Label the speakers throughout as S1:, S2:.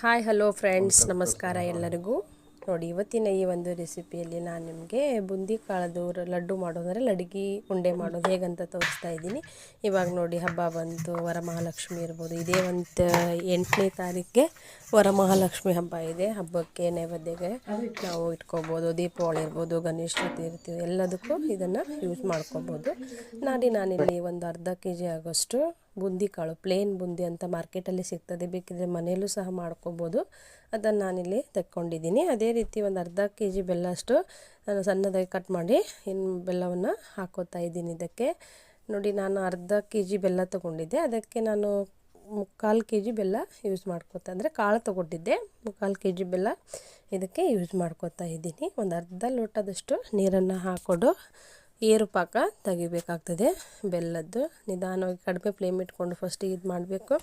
S1: Hi hello friends ನಮಸ್ಕಾರ ಎಲ್ಲರಿಗೂ. ನೋಡಿ ಇವತ್ತಿನ ಈ ಒಂದು ರೆಸಿಪಿಯಲ್ಲಿ ನಾನು ನಿಮಗೆ ಬುಂದಿ ಕಾಳದು ಲಡ್ಡು ಮಾಡೋದಂದರೆ ಲಡ್ಗಿ ಉಂಡೆ ಮಾಡೋದು ಹೇಗಂತ ತೋರಿಸ್ತಾ ಇದ್ದೀನಿ. ಇವಾಗ ನೋಡಿ ಹಬ್ಬ ಬಂತು ವರಮಹಾಲಕ್ಷ್ಮಿ ಇರ್ಬೋದು. ಇದೇ ಒಂದು ಎಂಟನೇ ತಾರೀಕಿಗೆ ವರಮಹಾಲಕ್ಷ್ಮಿ ಹಬ್ಬ ಇದೆ. ಹಬ್ಬಕ್ಕೆ ನೈವೇದ್ಯಗೆ ನಾವು ಇಟ್ಕೋಬೋದು ದೀಪಾವಳಿ ಇರ್ಬೋದು ಗಣೇಶ ಚತುರ್ಥಿ ಇರ್ತೀವಿ ಎಲ್ಲದಕ್ಕೂ ಇದನ್ನು ಯೂಸ್ ಮಾಡ್ಕೋಬೋದು. ನಾಡಿ ನಾನಿಲ್ಲಿ ಒಂದು ಅರ್ಧ ಕೆ ಜಿ ಆಗೋಷ್ಟು ಬುಂದಿ ಕಾಳು ಪ್ಲೇನ್ ಬುಂದಿ ಅಂತ ಮಾರ್ಕೆಟಲ್ಲಿ ಸಿಗ್ತದೆ. ಬೇಕಿದ್ರೆ ಮನೆಯಲ್ಲೂ ಸಹ ಮಾಡ್ಕೋಬೋದು. ಅದನ್ನು ನಾನಿಲ್ಲಿ ತೆಕ್ಕೊಂಡಿದ್ದೀನಿ. ಅದೇ ರೀತಿ ಒಂದು ಅರ್ಧ ಕೆ ಜಿ ಬೆಲ್ಲ ಅಷ್ಟು ನಾನು ಸಣ್ಣದಾಗಿ ಕಟ್ ಮಾಡಿ ಇನ್ನು ಬೆಲ್ಲವನ್ನು ಹಾಕೋತಾ ಇದ್ದೀನಿ ಇದಕ್ಕೆ. ನೋಡಿ, ನಾನು ಅರ್ಧ ಕೆ ಜಿ ಬೆಲ್ಲ ತೊಗೊಂಡಿದ್ದೆ. ಅದಕ್ಕೆ ನಾನು ಮುಕ್ಕಾಲು ಕೆ ಜಿ ಬೆಲ್ಲ ಯೂಸ್ ಮಾಡ್ಕೋತಾ, ಅಂದರೆ ಕಾಳು ತೊಗೊಂಡಿದ್ದೆ. ಮುಕ್ಕಾಲು ಕೆ ಜಿ ಬೆಲ್ಲ ಇದಕ್ಕೆ ಯೂಸ್ ಮಾಡ್ಕೋತಾ ಇದ್ದೀನಿ. ಒಂದು ಅರ್ಧ ಲೋಟದಷ್ಟು ನೀರನ್ನು ಹಾಕ್ಕೊಂಡು ಏರು ಪಾಕ ತೆಗಿಬೇಕಾಗ್ತದೆ. ಬೆಲ್ಲದ್ದು ನಿಧಾನವಾಗಿ ಕಡಿಮೆ ಫ್ಲೇಮ್ ಇಟ್ಕೊಂಡು ಫಸ್ಟ್ ಇದು ಮಾಡಬೇಕು.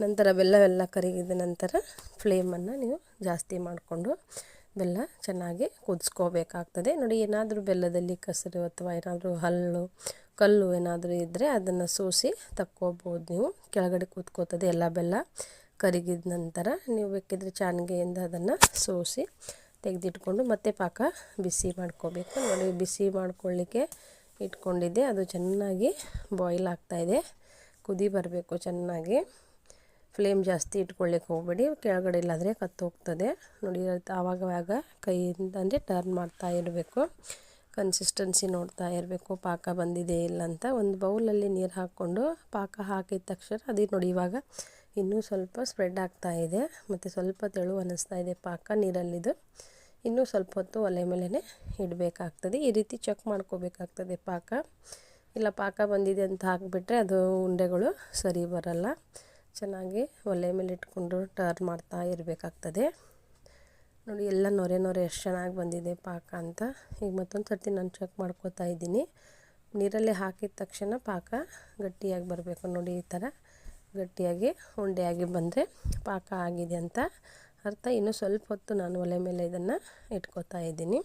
S1: ನಂತರ ಬೆಲ್ಲವೆಲ್ಲ ಕರಗಿದ ನಂತರ ಫ್ಲೇಮನ್ನು ನೀವು ಜಾಸ್ತಿ ಮಾಡಿಕೊಂಡು ಬೆಲ್ಲ ಚೆನ್ನಾಗಿ ಕುದಿಸ್ಕೋಬೇಕಾಗ್ತದೆ. ನೋಡಿ, ಏನಾದರೂ ಬೆಲ್ಲದಲ್ಲಿ ಕಸರು ಅಥವಾ ಏನಾದರೂ ಹಲ್ಲು, ಕಲ್ಲು ಏನಾದರೂ ಇದ್ದರೆ ಅದನ್ನು ಸೋಸಿ ತಕ್ಕೋಬೋದು ನೀವು. ಕೆಳಗಡೆ ಕೂತ್ಕೋತದೆ ಎಲ್ಲ ಬೆಲ್ಲ ಕರಗಿದ ನಂತರ ನೀವು ಬೇಕಿದ್ರೆ ಚಾನಿಗೆಯಿಂದ ಅದನ್ನು ಸೋಸಿ ತೆಗೆದಿಟ್ಕೊಂಡು ಮತ್ತೆ ಪಾಕ ಬಿಸಿ ಮಾಡ್ಕೋಬೇಕು. ನೋಡಿ, ಬಿಸಿ ಮಾಡ್ಕೊಳ್ಳಿಕ್ಕೆ ಇಟ್ಕೊಂಡಿದ್ದೆ. ಅದು ಚೆನ್ನಾಗಿ ಬಾಯ್ಲ್ ಆಗ್ತಾಯಿದೆ ಕುದಿ ಬರಬೇಕು ಚೆನ್ನಾಗಿ. ಫ್ಲೇಮ್ ಜಾಸ್ತಿ ಇಟ್ಕೊಳ್ಳಿಕ್ಕೆ ಹೋಗಬೇಡಿ. ಕೆಳಗಡೆ ಇಲ್ಲಾದರೆ ಕತ್ತೋಗ್ತದೆ ನೋಡಿ ಆವಾಗವಾಗ ಕೈಯಿಂದ ಅಂದರೆ ಟರ್ನ್ ಮಾಡ್ತಾ ಇರಬೇಕು. ಕನ್ಸಿಸ್ಟೆನ್ಸಿ ನೋಡ್ತಾ ಇರಬೇಕು. ಪಾಕ ಬಂದಿದೆ ಇಲ್ಲ ಅಂತ. ಒಂದು ಬೌಲಲ್ಲಿ ನೀರು ಹಾಕ್ಕೊಂಡು ಪಾಕ ಹಾಕಿದ ತಕ್ಷಣ ಅದೇ ನೋಡಿ, ಇವಾಗ ಇನ್ನೂ ಸ್ವಲ್ಪ ಸ್ಪ್ರೆಡ್ ಆಗ್ತಾ ಇದೆ. ಮತ್ತು ಸ್ವಲ್ಪ ತೆಳು ಅನ್ನಿಸ್ತಾ ಇದೆ ಪಾಕ ನೀರಲ್ಲಿದು ಇನ್ನೂ ಸ್ವಲ್ಪ ಹೊತ್ತು ಒಲೆ ಮೇಲೇ ಇಡಬೇಕಾಗ್ತದೆ. ಈ ರೀತಿ ಚೆಕ್ ಮಾಡ್ಕೋಬೇಕಾಗ್ತದೆ ಪಾಕ. ಇಲ್ಲ, ಪಾಕ ಬಂದಿದೆ ಅಂತ ಹಾಕಿಬಿಟ್ರೆ ಅದು ಉಂಡೆಗಳು ಸರಿ ಬರಲ್ಲ. ಚೆನ್ನಾಗಿ ಒಲೆ ಮೇಲೆ ಇಟ್ಕೊಂಡು ಟರ್ನ್ ಮಾಡ್ತಾ ಇರಬೇಕಾಗ್ತದೆ. ನೋಡಿ, ಎಲ್ಲ ನೊರೆ ನೊರೆ ಎಷ್ಟು ಚೆನ್ನಾಗಿ ಬಂದಿದೆ ಪಾಕ ಅಂತ. ಈಗ ಮತ್ತೊಂದು ಸರ್ತಿ ನಾನು ಚೆಕ್ ಮಾಡ್ಕೋತಾ ಇದ್ದೀನಿ. ನೀರಲ್ಲಿ ಹಾಕಿದ ತಕ್ಷಣ ಪಾಕ ಗಟ್ಟಿಯಾಗಿ ಬರಬೇಕು ನೋಡಿ ಈ ಥರ ಗಟ್ಟಿಯಾಗಿ ಉಂಡೆಯಾಗಿ ಬಂದರೆ ಪಾಕ ಆಗಿದೆ ಅಂತ ಅರ್ಥ. ಇನ್ನು ಸ್ವಲ್ಪ ಹೊತ್ತು ನಾನು ಒಲೆ ಮೇಲೆ ಇದನ್ನು ಇಟ್ಕೋತಾ ಇದ್ದೀನಿ.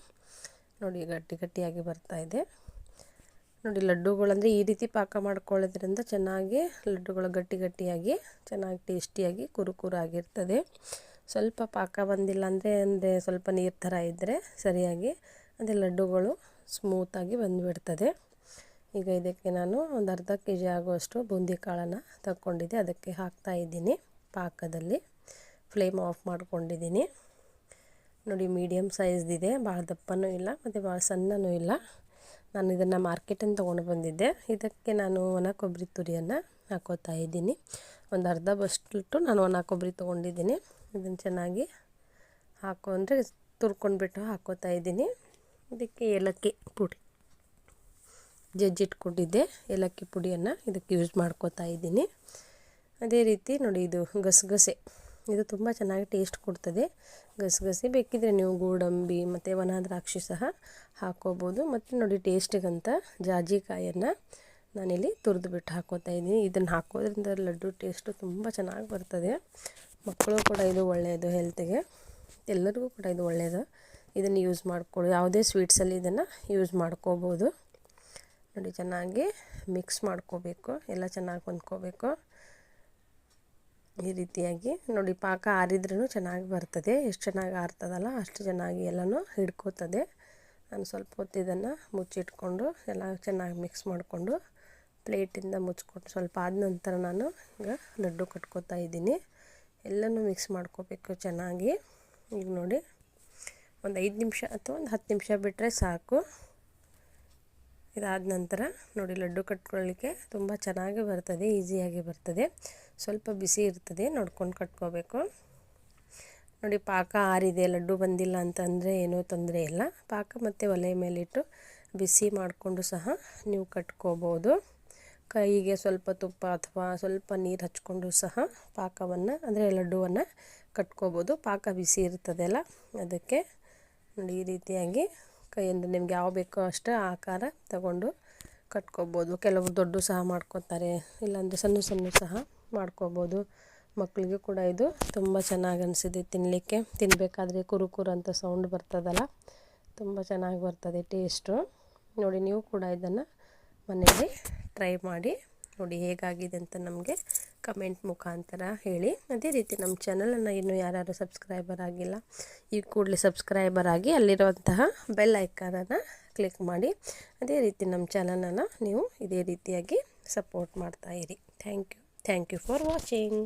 S1: ನೋಡಿ, ಗಟ್ಟಿ ಗಟ್ಟಿಯಾಗಿ ಬರ್ತಾ ಇದೆ. ನೋಡಿ, ಲಡ್ಡುಗಳಂದರೆ ಈ ರೀತಿ ಪಾಕ ಮಾಡ್ಕೊಳ್ಳೋದ್ರಿಂದ ಚೆನ್ನಾಗಿ ಲಡ್ಡುಗಳು ಗಟ್ಟಿ ಗಟ್ಟಿಯಾಗಿ, ಚೆನ್ನಾಗಿ ಟೇಸ್ಟಿಯಾಗಿ ಕುರುಕುರು ಆಗಿರ್ತದೆ. ಸ್ವಲ್ಪ ಪಾಕ ಬಂದಿಲ್ಲ ಅಂದರೆ ಅಂದರೆ ಸ್ವಲ್ಪ ನೀರು ಥರ ಇದ್ದರೆ ಸರಿಯಾಗಿ ಅದೇ ಲಡ್ಡುಗಳು ಸ್ಮೂತಾಗಿ ಬಂದುಬಿಡ್ತದೆ. ಈಗ ಇದಕ್ಕೆ ನಾನು ಒಂದು ಅರ್ಧ ಕೆ ಜಿ ಆಗುವಷ್ಟು ಬೂಂದಿ ಕಾಳನ್ನು ತಕ್ಕೊಂಡಿದ್ದೆ. ಅದಕ್ಕೆ ಹಾಕ್ತಾ ಇದ್ದೀನಿ ಪಾಕದಲ್ಲಿ. ಫ್ಲೇಮ್ ಆಫ್ ಮಾಡ್ಕೊಂಡಿದ್ದೀನಿ. ನೋಡಿ ಮೀಡಿಯಮ್ ಸೈಜ್ದಿದೆ ಭಾಳ ದಪ್ಪನೂ ಇಲ್ಲ, ಮತ್ತು ಭಾಳ ಸಣ್ಣನೂ ಇಲ್ಲ. ನಾನು ಇದನ್ನು ಮಾರ್ಕೆಟನ್ನು ತೊಗೊಂಡು ಬಂದಿದ್ದೆ. ಇದಕ್ಕೆ ನಾನು ಒಣ ಕೊಬ್ಬರಿ ತುರಿಯನ್ನು ಹಾಕೋತಾ ಇದ್ದೀನಿ. ಒಂದು ಅರ್ಧ ಬಸ್ಟು ನಾನು ಒಣ ಕೊಬ್ಬರಿ ತೊಗೊಂಡಿದ್ದೀನಿ. ಇದನ್ನು ಚೆನ್ನಾಗಿ ಹಾಕೊಂಡ್ರೆ ತುರ್ಕೊಂಡ್ಬಿಟ್ಟು ಹಾಕೋತಾ ಇದ್ದೀನಿ. ಇದಕ್ಕೆ ಏಲಕ್ಕಿ ಪುಡಿ. ಜಜ್ಜಿಟ್ಕೊಂಡಿದ್ದೆ. ಏಲಕ್ಕಿ ಪುಡಿಯನ್ನು ಇದಕ್ಕೆ ಯೂಸ್ ಮಾಡ್ಕೋತಾ ಇದ್ದೀನಿ. ಅದೇ ರೀತಿ ನೋಡಿ ಇದು ಗಸಗಸೆ. ಇದು ತುಂಬ ಚೆನ್ನಾಗಿ ಟೇಸ್ಟ್ ಕೊಡ್ತದೆ. ಗಸಗಸೆ ಬೇಕಿದ್ರೆ ನೀವು ಗೋಡಂಬಿ ಮತ್ತು ಒಣ ದ್ರಾಕ್ಷಿ ಸಹ ಹಾಕೋಬೋದು. ಮತ್ತು ನೋಡಿ ಟೇಸ್ಟಿಗಂತ ಜಾಜಿಕಾಯನ್ನು ನಾನಿಲ್ಲಿ ತುರಿದು ಬಿಟ್ಟು ಹಾಕೋತಾ ಇದ್ದೀನಿ. ಇದನ್ನು ಹಾಕೋದ್ರಿಂದ ಲಡ್ಡು ಟೇಸ್ಟು ತುಂಬ ಚೆನ್ನಾಗಿ ಬರ್ತದೆ. ಮಕ್ಕಳು ಕೂಡ ಇದು ಒಳ್ಳೆಯದು ಹೆಲ್ತಿಗೆ ಎಲ್ಲರಿಗೂ ಕೂಡ ಇದು ಒಳ್ಳೆಯದು. ಇದನ್ನು ಯೂಸ್ ಮಾಡ್ಕೊಳ್ಳಿ ಯಾವುದೇ ಸ್ವೀಟ್ಸಲ್ಲಿ ಇದನ್ನು ಯೂಸ್ ಮಾಡ್ಕೋಬೋದು. ನೋಡಿ ಚೆನ್ನಾಗಿ ಮಿಕ್ಸ್ ಮಾಡ್ಕೋಬೇಕು, ಎಲ್ಲ ಚೆನ್ನಾಗಿ ಹೊಂದ್ಕೋಬೇಕು. ಈ ರೀತಿಯಾಗಿ ನೋಡಿ ಪಾಕ ಆರಿದ್ರೂ ಚೆನ್ನಾಗಿ ಬರ್ತದೆ. ಎಷ್ಟು ಚೆನ್ನಾಗಿ ಆರ್ತದಲ್ಲ ಅಷ್ಟು ಚೆನ್ನಾಗಿ ಎಲ್ಲನೂ ಹಿಡ್ಕೋತದೆ. ನಾನು ಸ್ವಲ್ಪ ಹೊತ್ತು ಇದನ್ನು ಮುಚ್ಚಿಟ್ಕೊಂಡು ಎಲ್ಲ ಚೆನ್ನಾಗಿ ಮಿಕ್ಸ್ ಮಾಡಿಕೊಂಡು ಪ್ಲೇಟಿಂದ ಮುಚ್ಕೊಂಡು ಸ್ವಲ್ಪ ಆದ ನಂತರ ನಾನು ಈಗ ಲಡ್ಡು ಕಟ್ಕೋತಾ ಇದ್ದೀನಿ. ಎಲ್ಲನೂ ಮಿಕ್ಸ್ ಮಾಡ್ಕೋಬೇಕು ಚೆನ್ನಾಗಿ. ಈಗ ನೋಡಿ ಒಂದು ಐದು ನಿಮಿಷ ಅಥವಾ ಒಂದು ಹತ್ತು ನಿಮಿಷ ಬಿಟ್ಟರೆ ಸಾಕು. ಇದಾದ ನಂತರ ನೋಡಿ ಲಡ್ಡು ಕಟ್ಕೊಳ್ಳಿಕ್ಕೆ ತುಂಬ ಚೆನ್ನಾಗಿ ಬರ್ತದೆ, ಈಸಿಯಾಗಿ ಬರ್ತದೆ. ಸ್ವಲ್ಪ ಬಿಸಿ ಇರ್ತದೆ, ನೋಡ್ಕೊಂಡು ಕಟ್ಕೋಬೇಕು. ನೋಡಿ ಪಾಕ ಆರಿದೆ, ಲಡ್ಡು ಬಂದಿಲ್ಲ ಅಂತಂದರೆ ಏನೂ ತೊಂದರೆ ಇಲ್ಲ. ಪಾಕ ಮತ್ತು ಒಲೆ ಮೇಲಿಟ್ಟು ಬಿಸಿ ಮಾಡಿಕೊಂಡು ಸಹ ನೀವು ಕಟ್ಕೋಬೋದು. ಕೈಗೆ ಸ್ವಲ್ಪ ತುಪ್ಪ ಅಥವಾ ಸ್ವಲ್ಪ ನೀರು ಹಚ್ಕೊಂಡು ಸಹ ಪಾಕವನ್ನು, ಅಂದರೆ ಲಡ್ಡುವನ್ನು ಕಟ್ಕೋಬೋದು. ಪಾಕ ಬಿಸಿ ಇರ್ತದಲ್ಲ, ಅದಕ್ಕೆ ನೋಡಿ ಈ ರೀತಿಯಾಗಿ ಕೈಯಿಂದ ನಿಮ್ಗೆ ಯಾವ ಬೇಕೋ ಅಷ್ಟು ಆಕಾರ ತಗೊಂಡು ಕಟ್ಕೋಬೋದು. ಕೆಲವರು ದೊಡ್ಡ ಸಹ ಮಾಡ್ಕೊತಾರೆ, ಇಲ್ಲಾಂದರೆ ಸಣ್ಣ ಸಣ್ಣ ಸಹ ಮಾಡ್ಕೋಬೋದು. ಮಕ್ಕಳಿಗೆ ಕೂಡ ಇದು ತುಂಬ ಚೆನ್ನಾಗಿ ಅನಿಸಿದೆ ತಿನ್ನಲಿಕ್ಕೆ ತಿನ್ನಬೇಕಾದ್ರೆ ಕುರುಕುರು ಕುರು ಅಂತ ಸೌಂಡ್ ಬರ್ತದಲ್ಲ, ತುಂಬ ಚೆನ್ನಾಗಿ ಬರ್ತದೆ ಟೇಸ್ಟು ನೋಡಿ, ನೀವು ಕೂಡ ಇದನ್ನು ಮನೆಯಲ್ಲಿ ಟ್ರೈ ಮಾಡಿ ನೋಡಿ ಹೇಗಾಗಿದೆ ಅಂತ ನಮಗೆ ಕಮೆಂಟ್ ಮುಖಾಂತರ ಹೇಳಿ. ಅದೇ ರೀತಿ ನಮ್ಮ ಚಾನಲನ್ನು ಇನ್ನೂ ಯಾರು ಸಬ್ಸ್ಕ್ರೈಬರ್ ಆಗಿಲ್ಲ, ಈ ಕೂಡಲೇ ಸಬ್ಸ್ಕ್ರೈಬರ್ ಆಗಿ ಅಲ್ಲಿರುವಂತಹ ಬೆಲ್ ಐಕಾನನ್ನು ಕ್ಲಿಕ್ ಮಾಡಿ. ಅದೇ ರೀತಿ ನಮ್ಮ ಚಾನಲನ್ನು ನೀವು ಇದೇ ರೀತಿಯಾಗಿ ಸಪೋರ್ಟ್ ಮಾಡ್ತಾ thank you thank you for watching